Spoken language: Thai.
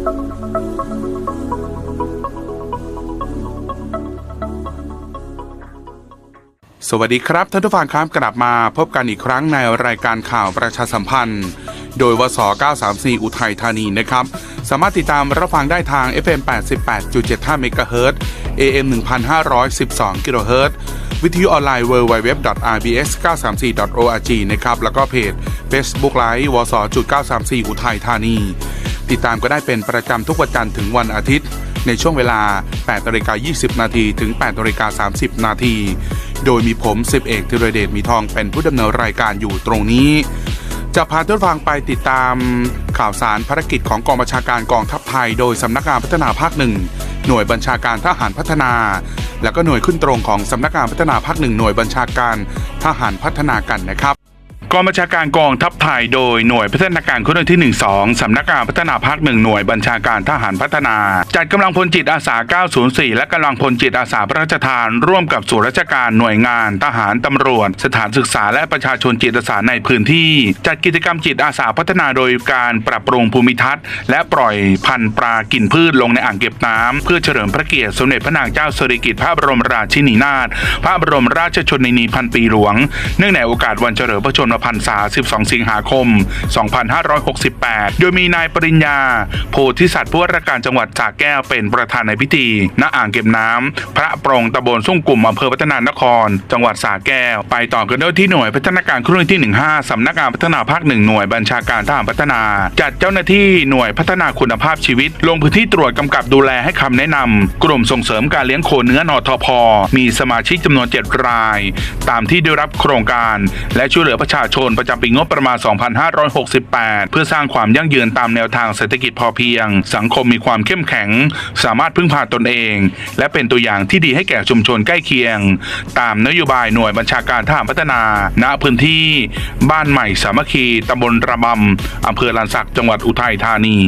สวัสดีครับท่านผู้ฟังครับกลับมาพบกันอีกครั้งในรายการข่าวประชาสัมพันธ์ โดยวส934 อุทัยธานีนะครับ สามารถติดตามรับฟังได้ทาง FM 88.75 MHz AM 1512 kHz วิทยุออนไลน์ www.rbs934.org นะครับ แล้วก็เพจ Facebook Live วส934 อุทัยธานี ติดตามก็ได้เป็นประจำทุกวันจันทร์ถึงวันอาทิตย์ ในช่วงเวลา8นาฬิกา20 นาทีถึง8นาฬิกา30 นาที โดยมีผมสิบเอกธีรเดชมีทองเป็นผู้ดำเนินรายการอยู่ตรงนี้ จะพาทุกฟังไปติดตามข่าวสารภารกิจของกองบัญชาการกองทัพไทย โดยสำนักงานพัฒนาภาคหนึ่งหน่วยบัญชาการทหารพัฒนา และก็หน่วยขึ้นตรงของสำนักงานพัฒนาภาคหนึ่งหน่วยบัญชาการทหารพัฒนากันนะครับ กองบัญชาการกองทัพไทยโดยหน่วยพัฒนาการคนที่ 12 สำนักงานพัฒนาภาคหนึ่งหน่วยบัญชาการทหารพัฒนา จัดกำลังพลจิตอาสา 904 และกำลังพลจิตอาสาพระราชทาน ร่วมกับส่วนราชการหน่วยงาน ทหารตำรวจ สถานศึกษาและประชาชนจิตอาสาในพื้นที่ จัดกิจกรรมจิตอาสาพัฒนาโดยการปรับปรุงภูมิทัศน์ และปล่อยพันธุ์ปลากินพืชลงในอ่างเก็บน้ำเพื่อเฉลิมพระเกียรติสมเด็จพระนางเจ้าสิริกิติ์พระบรมราชินีนาถพระบรมราชชนนีพันปีหลวง เนื่องในโอกาสวันเฉลิมพระชนมพรรษา 12 สิงหาคม 2568 โดยมีนายปริญญา โพธิสัตว์ผู้ว่าราชการจังหวัดสระแก้วเป็นประธานในพิธี ณ อ่างเก็บน้ำพระปรงตำบลสุ่งกลุ่มอำเภอพัฒนานคร จังหวัดสระแก้ว ไปต่อกันด้วยที่หน่วยพัฒนาการเครื่องที่ 15สำนักงานพัฒนาภาคหนึ่งหน่วยบัญชาการทหารพัฒนา จัดเจ้าหน้าที่หน่วยพัฒนาคุณภาพชีวิต ลงพื้นที่ตรวจกำกับดูแลให้คำแนะนำกลุ่มส่งเสริมการเลี้ยงโคเนื้อนอทพมีสมาชิกจำนวน 7 ราย ตามที่ได้รับโครงการ และช่วยเหลือประชาชนประจำปีงบประมาณ 2568 เพื่อสร้างความยั่งยืนตามแนวทางเศรษฐกิจพอเพียง สังคมมีความเข้มแข็ง สามารถพึ่งพาตนเอง และเป็นตัวอย่างที่ดีให้แก่ชุมชนใกล้เคียง ตามนโยบายหน่วยบัญชาการทหารพัฒนา ณพื้นที่ บ้านใหม่สามัคคีตำบลระบำอำเภอลานสักจังหวัดอุทัยธานี